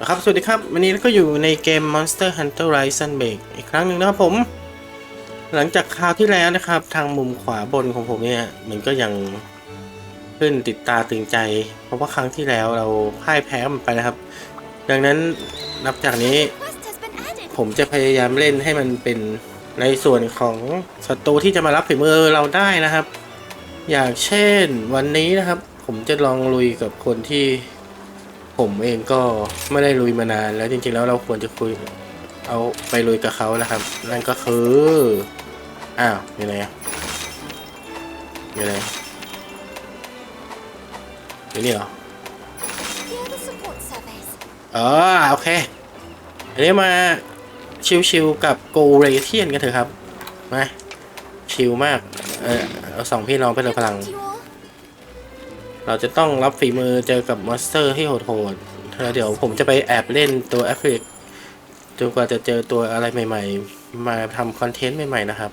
นะครับ สวัสดีครับ วันนี้เราก็อยู่ในเกม Monster Hunter Rise Sunbreak อีกครั้งหนึ่งนะครับผม หลังจากคราวที่แล้วนะครับ ทางมุมขวาบนของผมเนี่ย มันก็ยังขึ้นติดตาตึงใจ เพราะว่าครั้งที่แล้วเราพ่ายแพ้มันไปนะครับ ดังนั้นนับจากนี้ ผมจะพยายามเล่นให้มันเป็นในส่วนของศัตรูที่จะมารับฝีมือเราได้นะครับ อย่างเช่นวันนี้นะครับ ผมจะลองลุยกับคนที่ ผมเองก็ไม่ได้ลุยมานานแล้วจริงๆแล้วเราควรจะคุยเอาไปลุยกับเขาแล้วครับ นั่นก็คือ อ้าวอยู่ไหนอะอยู่ไหนอยู่นี่เหรออ๋อโอเค อันนี้มาชิวๆกับโกเรเทียนกันเถอะครับ มา ชิลมาก เออเอาสองพี่น้องไปเลยพลัง เราจะต้องรับฝีมือเจอกับมอนสเตอร์ที่โหดๆแล้วเดี๋ยวผมจะไปแอบเล่นตัวแอฟริกจนกว่าจะเจอตัวอะไรใหม่ ๆ มาทำคอนเทนต์ใหม่ ๆ นะครับ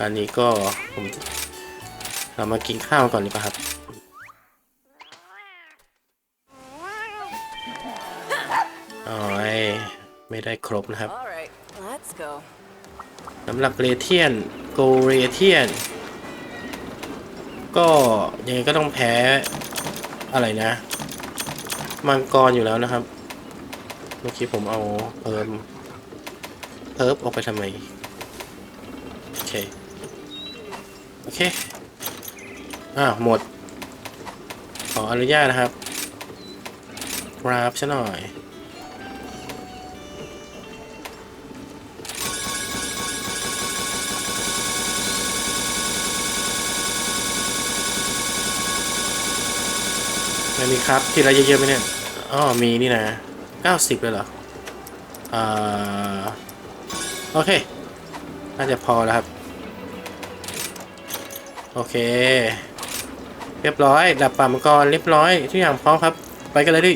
อันนี้ก็ผมเรามากินข้าวก่อนดีกว่าครับอ๋อยไม่ได้ครบนะครับ All right, let's go. สำหรับเรเทียนโกเรเทียน ก็ยังไงก็ต้องแพ้ อะไรนะมังกรอยู่แล้วนะครับ เมื่อกี้ผมเอาเพิ่มเพิ่มออกไปทำไม โอเค โอเคอ่าหมด ขออนุญาตนะครับกราฟซะหน่อย ไม่มีครับ ทีละเยอะๆไหมเนี่ยอ๋อมีนี่นะเก้าสิบเลยเหรออ่าโอเค น่าจะพอแล้วครับ โอเค เรียบร้อย ดับป่ามังกรเรียบร้อยทุกอย่างพร้อมครับ ไปกันเลยดิ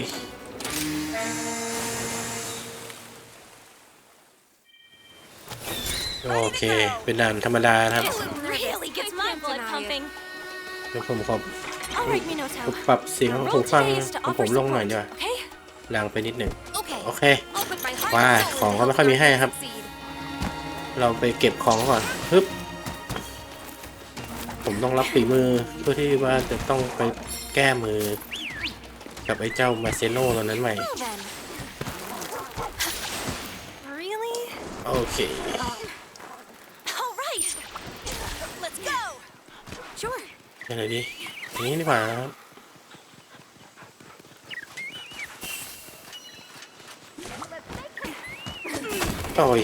โอเค เป็นด่านธรรมดานะครับ Really gets my blood pumping. เดี๋ยวผมขอ All right, Minotaur. ปรับเสียงของหู Roll ฟัง today is to ของผม offer ลงหน่อย support, ดีกว่า Okay? ดังไปนิดหนึ่ง Okay. โอเค I'll put my heart ว่า and soul ของ in ก็ไม่ค่อยมีให้ครับ succeed. เราไปเก็บของก่อนฮึบผมต้องรับฝีมือเพื่อที่ว่าจะต้องไปแก้มือ กับไอ้เจ้ามาเซโน่ตัวนั้นใหม่ Now then. Really? โอเค All right. Let's go. Sure. ไปไหนดีอั นนี้ดีกว่านะครับโอ้ย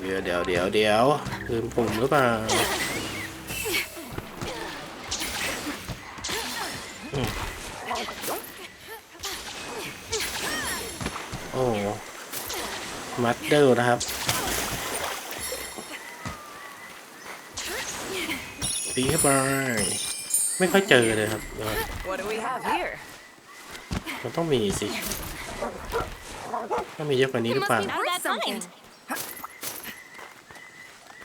เดี๋ยวเดี๋ยวเดี๋ยวเดี๋ยวลืมปุ่มหรือเปล่าอืมโอ้ มัดเดิลนะครับ ตีเข้าไปไม่ค่อยเจอเลยครับเดี๋ยว What do we have here? มันต้องมีสิต้องมีเยอะกว่านี้หรือเปล่า Must be worth something.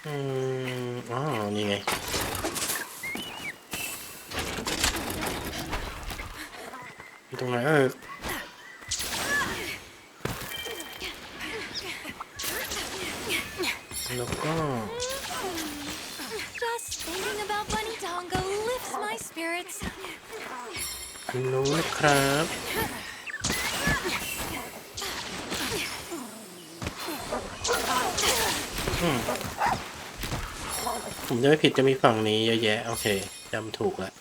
อืมอ๋อนี่ไงอยู่ตรงไหนเออแล้วก็ อันนู้นนะครับอืมผมจะไม่ผิดจะมีฝั่งนี้เยอะแยะ โอเคจำถูกแล้ว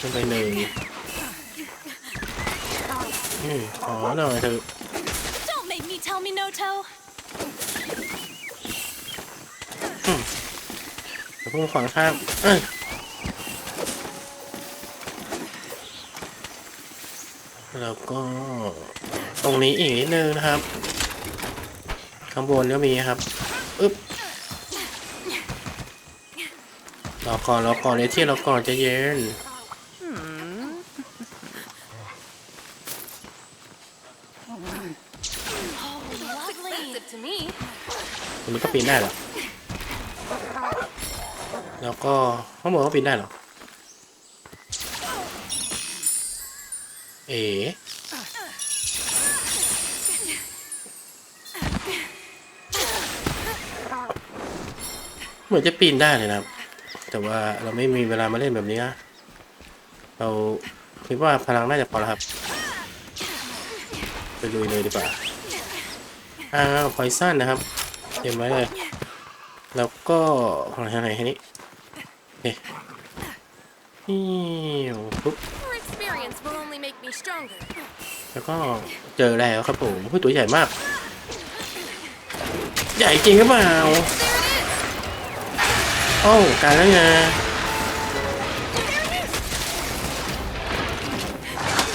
ขึ้นไปหนึ่งอืมขอหน่อยเถอะ Don't make me tell Minotaur. เดี๋ยวพุ่งขวางข้างเอ้ย แล้วก็ตรงนี้อีกนิดนึงนะครับ ข้างบนก็มีครับอึ๊บรอก่อนรอก่อนเลยที่รอก่อนใจะเย็น Lovely. to me. ตรงนี้ก็ปีนได้เหรอ แล้วก็ข้างบนก็ปีนได้เหรอ เอ๋เหมือนจะปีนได้เลยนะครับ แต่ว่าเราไม่มีเวลามาเล่นแบบนี้นะเราคิดว่าพลังน่าจะพอแล้วครับ ไปลุยเลยดีกว่าอ่าวพอยสั้นนะครับเตรียมไว้เลย แล้วก็อะไรอะไรแค่นี้โอเคนี่ปุ๊บ แล้วก็เจอแล้วครับผมผู้ตัวใหญ่มาก ใหญ่จริงหรือเปล่าโอ้การแล้วไง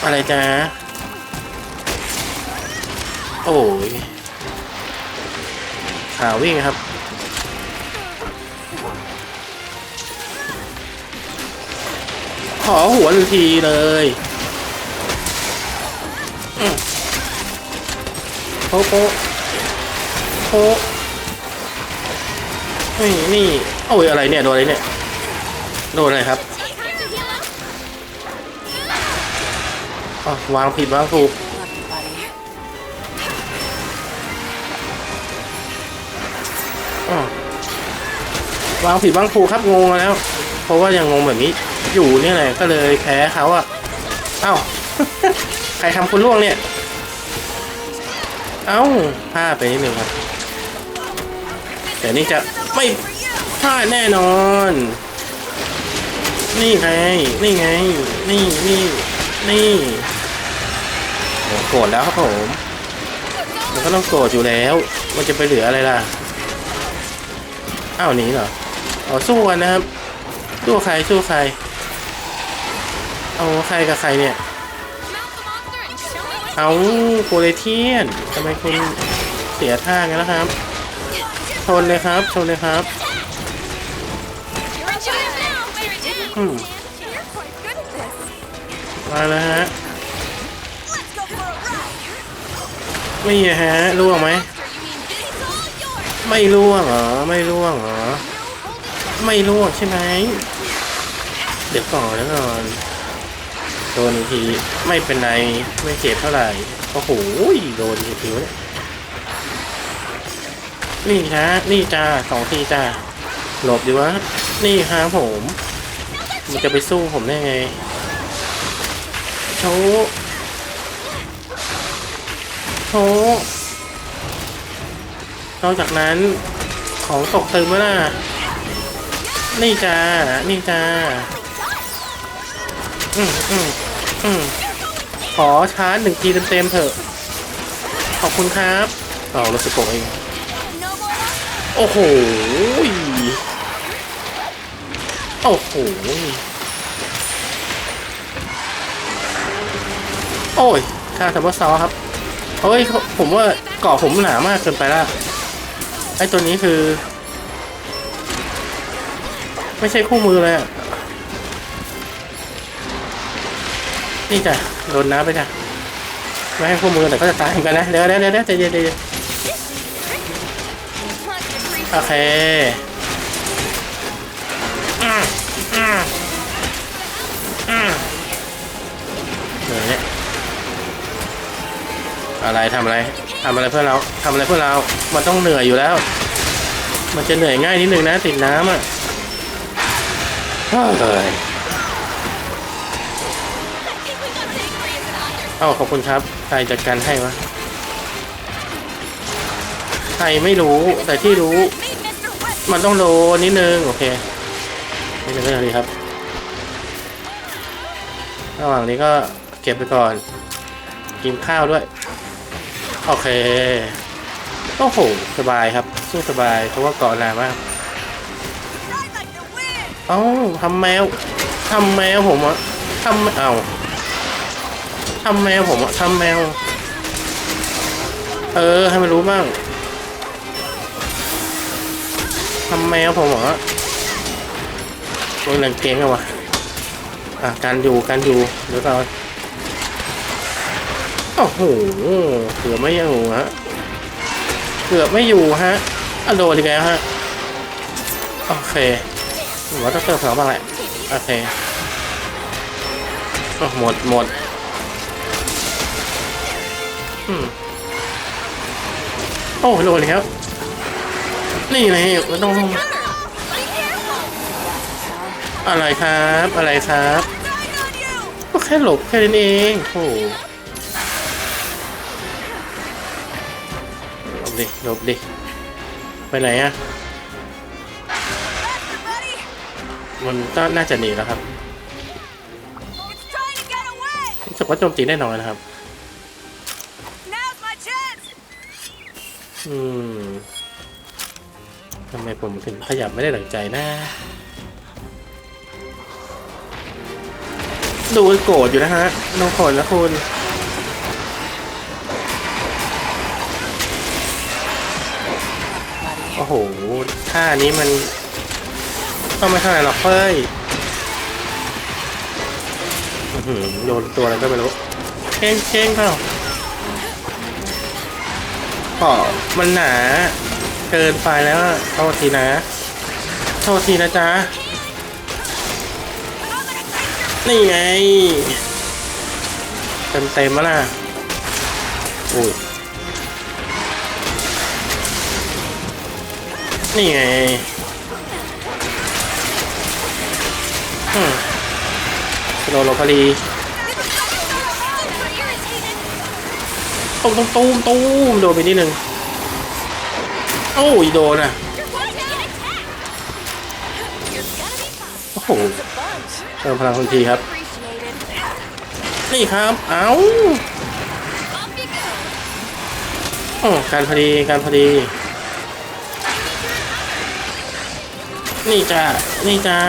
อะไรจ๊ะโอ้ยขาวิ่งครับขอหัวหนึ่งทีเลย โป๊ะโป๊ะโป๊ะนี่นี่โอ้ยอะไรเนี่ยโดนอะไรเนี่ยโดนอะไรครับวางผิดวางถูกวางผิดวางถูกครับงงแล้ว เพราะว่ายังงงแบบนี้อยู่เนี่ยแหละก็เลยแพ้เขาอะเอ้า ใครทำคุณล่วงเนี่ย เอ้าพลาดไปนิดนึงครับ แต่นี่จะไม่พลาดแน่นอน นี่ไง นี่ไง นี่นี่นี่โอ้โกรธแล้วครับผม มันก็ต้องโกรธอยู่แล้ว มันจะไปเหลืออะไรล่ะ อ้าวหนีเหรอเอาสู้กันนะครับ สู้ใครสู้ใคร เอาใครกับใครเนี่ย เอาโคเลเทียนทำไมคุณเสียท่ากันแล้วครับชนเลยครับชนเลยครับ you're in charge now. Very good. อืม You're quite good at this. มาแล้วฮะ Let's go for a ride. ไม่ฮะล่วงไหม Monster, you mean this is all yours. ไม่ล่วงเหรอไม่ล่วงเหรอ No holding ไม่ล่วงใช่ไหมเดี๋ยวก่อนแล้วก่อน โดนอีกทีไม่เป็นไรไม่เจ็บเท่าไหร่โอ้โหโดนอีกทีวเนี่ยนี่ฮะนี่จ้าสองทีจ้าหลบดีวะนี่ฮะผมมันจะไปสู้ผมได้ไงโชโชนอกจากนั้นของตกตึมวน่ะนี่จ้านี่จ้าอืมอืม อืมขอชาร์จหนึ่งทีเต็มๆเถอะ ขอบคุณครับเอารถสโกะเอง โอ้โห โอ้โห โอ้ยค่าทัมเบอร์ซอครับ เฮ้ย ผมว่าเกาะผมหนามากเกินไปละไอ้ตัวนี้คือ ไม่ใช่คู่มือเลยอะ นี่จ้ะโดนน้ำไปจ้ะไม่ให้คู่มือแต่ก็จะตายเหมือนกันนะเดี๋ยวเดี๋ยวเดี๋ยวเดี๋ยวใจเย็นใจเย็นโอเคอืมอืมอืมเหนื่อยเนี่ยอะไรทำอะไรทำอะไรเพื่อเราทำอะไรเพื่อเรา มันต้องเหนื่อยอยู่แล้ว มันจะเหนื่อยง่ายนิดนึงนะติดน้ำอะเฮ้ย เอ้าขอบคุณครับ ใครจัดการให้วะ ใครไม่รู้แต่ที่รู้ มันต้องโดนนิดนึง โอเคนิดนึงก็อย่างนี้ครับ ระหว่างนี้ก็เก็บไปก่อน กินข้าวด้วย โอเคโอ้โหสบายครับ สู้สบาย เพราะว่าเกาะนานมากเอ้าทำแมวทำแมวผมอะทำเอ้า ทำแมวผมอะทำแมว เออ ให้มันรู้บ้างทำแมวผมเหรอโดนนังเก่งอะวะอะการอยู่การอยู่เดี๋ยวก่อนโอ้โหเกือบไม่อยู่ฮะเกือบไม่อยู่ฮะอะโดนอีกแล้วฮะโอเคผมว่าต้องเติมของบ้างแหละโอเคหมดหมด โอ้โดนแล้วนี่ไงไม่ต้องอะไรครับ อะไรครับ ก็แค่หลบแค่นั้นเองโอ้หลบดิหลบดิ ไปไหนอะมันก็น่าจะหนีแล้วครับรู้สึกว่าโจมตีแน่นอนนะครับ อืมทำไมผมถึงขยับไม่ได้หลังใจนะ ดูโกรธอยู่นะฮะน้องคนละคุณโอ้โหท่านี้มันก็ไม่เท่าไหร่หรอกเฟ้ยอื้อหือโยนตัวอะไรก็ไม่รู้เก่งเก่งเปล่า ก็มันหนา เกินไปแล้วโทษทีนะ โทษทีนะจ๊ะ นี่ไง เต็มเต็มแล้วนะอุ้ยนี่ไงอืมโดนโลพารี ตุ้มตุ้มตุ้มตุ้มโดนไปนิดนึงโอ้ยโดนอะโอ้โหเติมพลังทันทีครับ นี่ครับ เอ้าโอ้การพอดีการพอดี นี่จ้านี่จ้า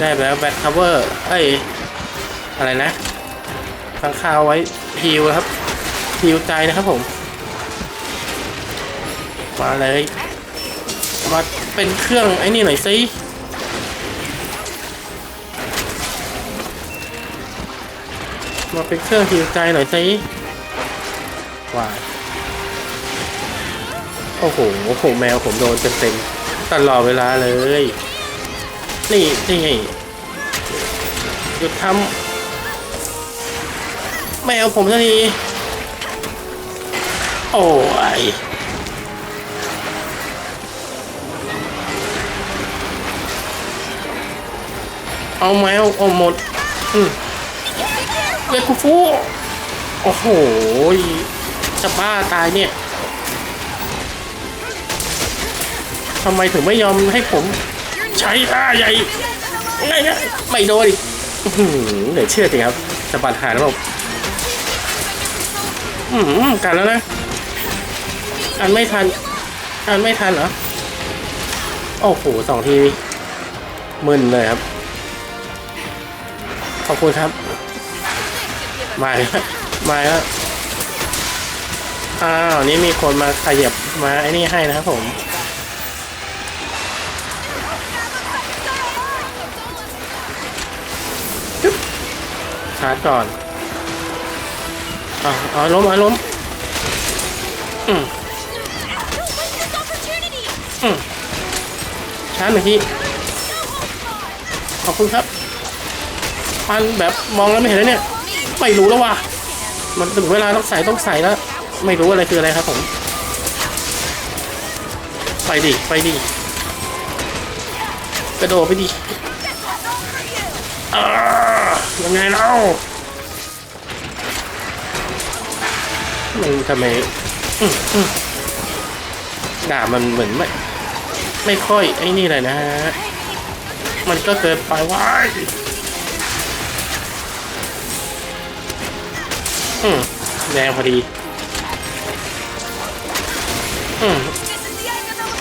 ได้แล้วแบทคัฟเวอร์เอ้ยอะไรนะฟังข่าวไว้ฮิวครับ ฮิวใจนะครับผม มาเลย มาเป็นเครื่องไอ้นี่หน่อยสิมาเป็นเครื่องฮิวใจหน่อยสิว้าโอ้โหโอ้โหแมวผมโดนเต็มๆตลอดเวลาเลย นี่นี่หยุดทำแมวผมสักที โอ้ยเอาแมวเอาหมดอืมเวคุฟูโอ้โหจะบ้าตายเนี่ยทำไมถึงไม่ยอมให้ผม ใช้ท่าใหญ่ไงนะไม่โดนอีกอื้อหือเหลือเชื่อจริงครับสะบัดหางแล้วผมอืมกันแล้วนะ กันไม่ทันกันไม่ทันเหรอ โอ้โหสองทีมึนเลยครับ ขอบคุณครับ มาแล้วมาแล้วอ้าวนี่มีคนมาขยับมาไอ้นี่ให้นะครับผมจุ๊บชาร์จก่อนอ๋ออ๋อล้มอ๋อล้มาร์จหนึ่งทีขอบคุณครับมันแบบมองแล้วไม่เห็นแล้วเนี่ย ไม่รู้แล้วว่ะ มันถึงเวลาต้องใส่ต้องใส่แล้ว ไม่รู้อะไรคืออะไรครับผม ไปดิ ไปดิ กระโดดไปดิอ่ายังไงเล่ามันทำไมอืมอืมดาบมันเหมือนไม่ ไม่ค่อยไอ้นี่เลยนะฮะ มันก็เกินไปว้ายอืมแดงพอดี อืม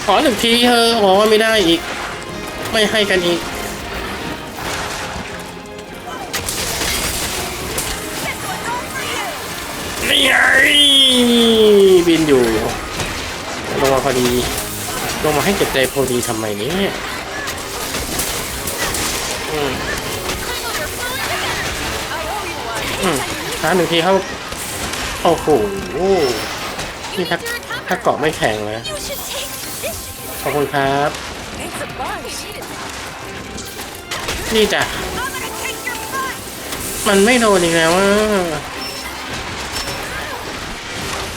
ขอหนึ่งทีเธอบอกว่าไม่ได้อีก ไม่ให้กันอีก นี่ไงบินอยู่ลงมาพอดี ลงมาให้เจ็บใจพอดีทำไมเนี่ยอืมอืมช้าหนึ่งทีครับโอ้โหนี่ถ้าถ้าเกาะไม่แข็งนะขอบคุณครับ นี่จ้ะ มันไม่โดนอีกแล้วอะ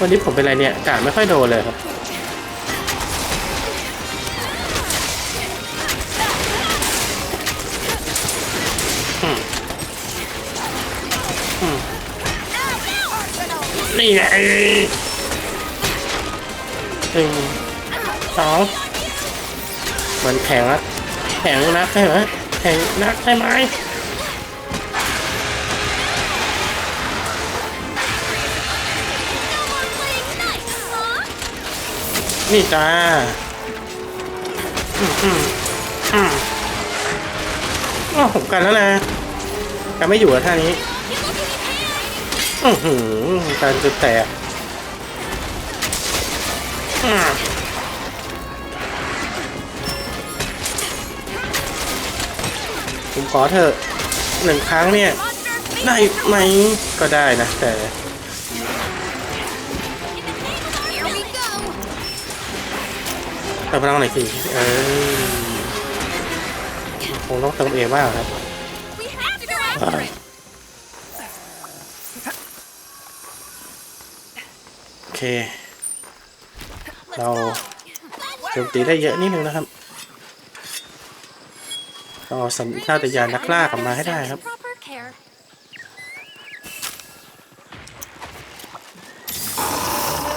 วันนี้ผมเป็นไรเนี่ยกาดไม่ค่อยโดนเลยครับ นี่ไงหนึ่งสองมันแข็งอะแข็งนักใช่ไหมแข็งนักใช่ไหมนี่จ้าอืมอืมอืมอ้าวผมกันแล้วนะกันไม่อยู่แล้วท่านี้ อือหือการจะแตกผมขอเถอะหนึ่งครั้งเนี่ย ได้ไหมก็ได้นะแต่เติมพลังหน่อยสิเออคงต้องเติมเองบ้างครับ อเค เราโจมตีได้เยอะนิดนึงนะครับต้องเอาสัญชาตญาณนักล่ากลับมาให้ได้ครับ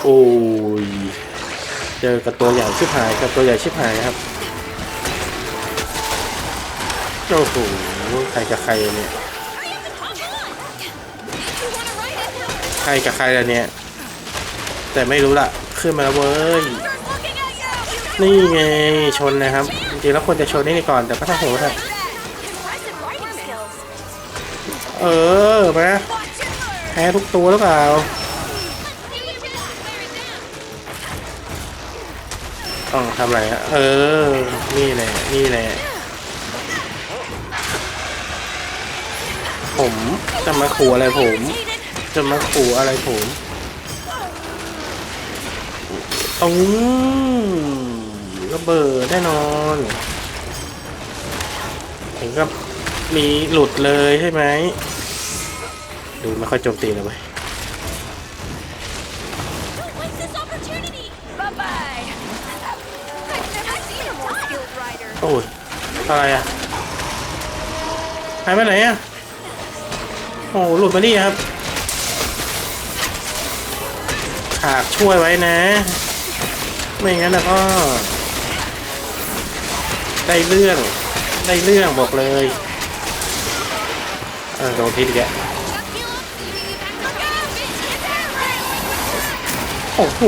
โอ้ย เจอกับตัวใหญ่ชิบหายกับตัวใหญ่ชิบหายครับ โอ้โห ใครกับใครเนี่ย ใครกับใครล่ะเนี่ย แต่ไม่รู้ละขึ้นมาแล้วเว้ย นี่ไงชนนะครับ จริงๆแล้วควรจะชนนี่ก่อนแต่ก็ต้องโหดอะเออมาแพ้ทุกตัวหรือเปล่าต้องทำอะไรฮะเออ นี่แหละ นี่แหละ ผมจะมาขู่อะไรผม จะมาขู่อะไรผม ตุ้มระเบิดแน่นอนถึงกับมีหลุดเลยใช่ไหม ดูไม่ค่อยโจมตีเลยเว้ยโอ้ยอะไรอะหายไปไหนอะ โอ้หลุดมานี่ครับฉากช่วยไว้นะ ไม่งั้นแล้วก็ ได้เรื่อง ได้เรื่องบอกเลยเออโดนพิษอีกแล้วโอ้โห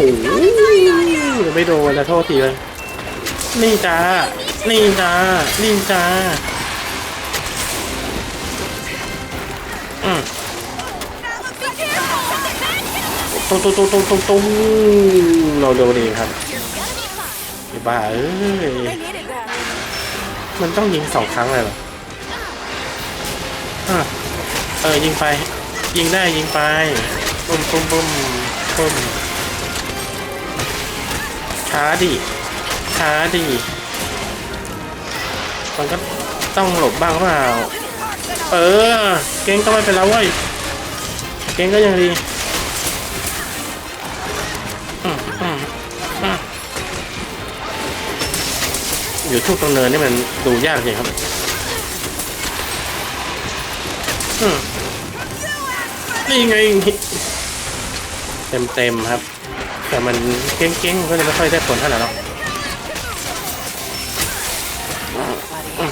ไม่โดนนะโทษทีเลย นี่จ้า นี่จ้า นี่จ้า อืมตุ้มตุ้มตุ้มตุ้มตุ้ตุ้เราโดนเองครับ บ้าเอ้ยมันต้องยิงสองครั้งเลยเหรอเออยิงไป ยิงได้ยิงไปปุ้มปุ้มปุ้มปุ้มช้าดิช้าดิมันก็ต้องหลบบ้างเปล่าเออ เก่งก็ไม่เป็นไรเว้ย เก่งก็ยังดี อยู่ทุกตรงเนินนี่มันดูยากจริงครับนี่ไงเต็มเต็มๆครับ แต่มันเก้งๆก็เลยไม่ค่อยได้ผลเท่าไหร่หรอกอืม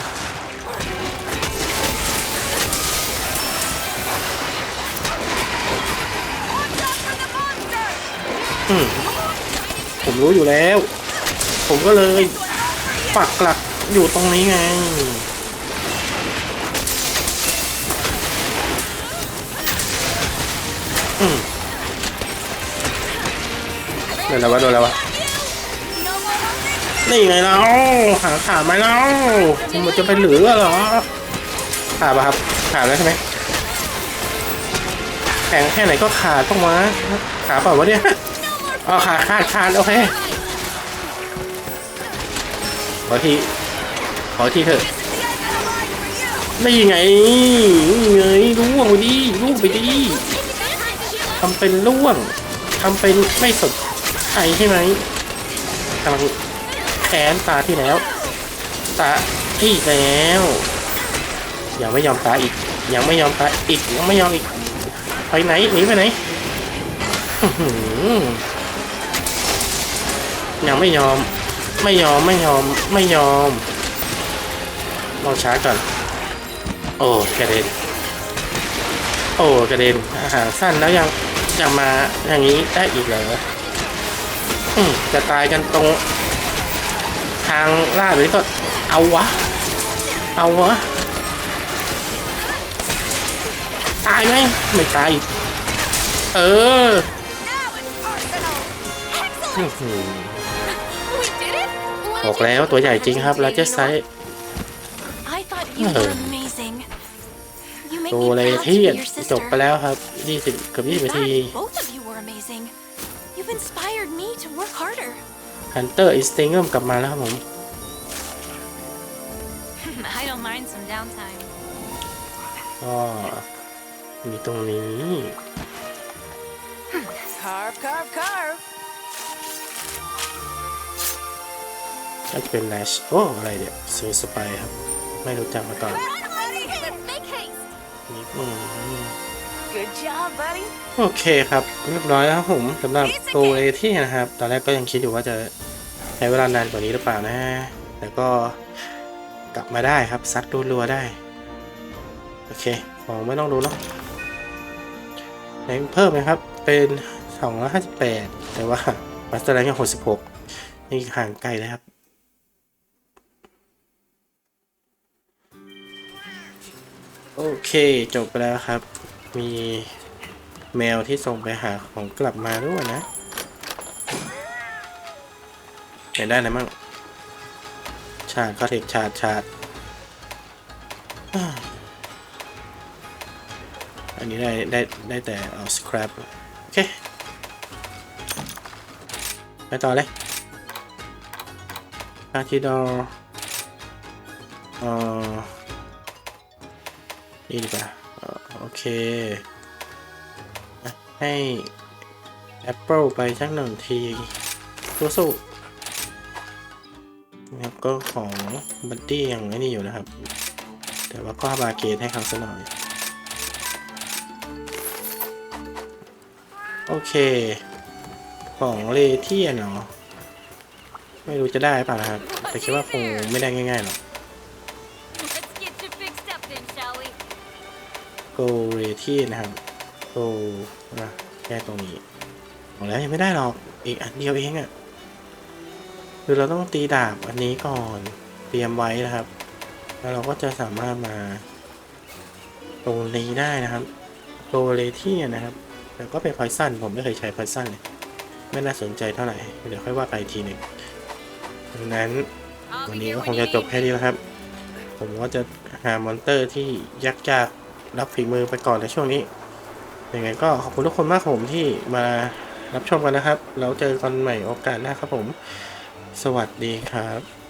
อืมผมรู้อยู่แล้ว ผมก็เลย ปักหลักอยู่ตรงนี้ไง อืมโดนแล้ววะโดนแล้ววะนี่ไงเราหาขาดไหมเรามันจะไปเหลือเหรอขาดปะครับขาดแล้วใช่ไหมแข็งแค่ไหนก็ขาดต้องมาขาเปล่าวะเนี่ยอ๋อขาดขาดขาดโอเค อทีขอทีเถอะนี่ไงนี่ไงล่วงดิล่วงไปดิทำเป็นล่วงทำเป็นไม่สนใจใช่ไหมกำลังแค้นตาที่แล้ว ตาที่แล้ว ยังไม่ยอมตาอีก ยังไม่ยอมตาอีกยังไม่ยอมอีกไปไหนหนีไปไหนยังไม่ยอม ไม่ยอมไม่ยอมไม่ยอมลองช้าก่อน โอ้กระเด็น โอ้กระเด็นอาหารสั้นแล้วยังยังมาอย่างนี้ได้อีกเหรออืมจะตายกันตรง ทางลาดหรือก็เอาวะ เอาวะ ตายไหมไม่ตาย เออ บอกแล้วตัวใหญ่จริงครับแล้วจะไซส์ I thought you Oh. were amazing. You make ตั me วเลย proud to ที่ be your จบ sister. ไปแล้วครับ 20เกับ In 20นาที fact, both of you were amazing. You've inspired me to work harder. Hunter Instinct เริ่มกลับมาแล้วครับผม I don't mind some downtime. ก็มีตรงนี้ Carve, carve, carve. ก็จะเป็นแลชโอ้อะไรเนี่ยซีสไปครับ ไม่รู้จักมาก่อน Let's make haste. นี่อืม Good job, buddy. โอเคครับ เรียบร้อยแล้วครับผมสำหรับโกเอที่นะครับ ตอนแรกก็ยังคิดอยู่ว่าจะใช้เวลานานกว่านี้หรือเปล่านะแต่ก็กลับมาได้ครับซัดรัวๆได้ โอเคของไม่ต้องดูเนาะแรงเพิ่มไหมครับ เป็น 258 แต่ว่ามาสเตอร์แรงยัง66นี่ห่างไกลเลยครับ โอเคจบไปแล้วครับ มีแมวที่ส่งไปหาของกลับมาด้วยนะเห็นได้นะมั่งชาดก็เทคชาดชาดอันนี้ได้ได้ได้แต่เอาสครับโอเค ไปต่อเลยคาทิดอเอ่อ นี่ดีกว่าโอเค ให้ Apple ไปสักหนึ่งทีตัวสู้นะครับก็ของบัดดี้ยังไม่นี่อยู่นะครับ แต่ว่าก็บาเกตให้เขาสักหน่อย โอเค ของเลเทียนเนาะไม่รู้จะได้เปล่านะครับ แต่คิดว่าคงไม่ได้ง่ายๆหรอก โกเรทีนะครับโกนะแค่ตรงนี้บอกแล้วยังไม่ได้หรอกอีกอันเดียวเองอะ่ะคือเราต้องตีดาบอันนี้ก่อนเตรียมไว้นะครับ แล้วเราก็จะสามารถมาตรงนี้ได้นะครับโกเรทีนะครับแต่ก็เป็นพอยซันผมไม่เคยใช้พอยซันเลยไม่น่าสนใจเท่าไหร่ เดี๋ยวค่อยว่าไปทีหนึ่งดังนั้นวันนี้ก็คงจะจบแค่นี้แล้วครับ ผมก็จะหามอนเตอร์ที่ยักษ์ยาก รับฝีมือไปก่อนในช่วงนี้ยังไงก็ขอบคุณทุกคนมากครับผมที่มารับชมกันนะครับ แล้วเจอกันใหม่โอกาสหน้าครับผม สวัสดีครับ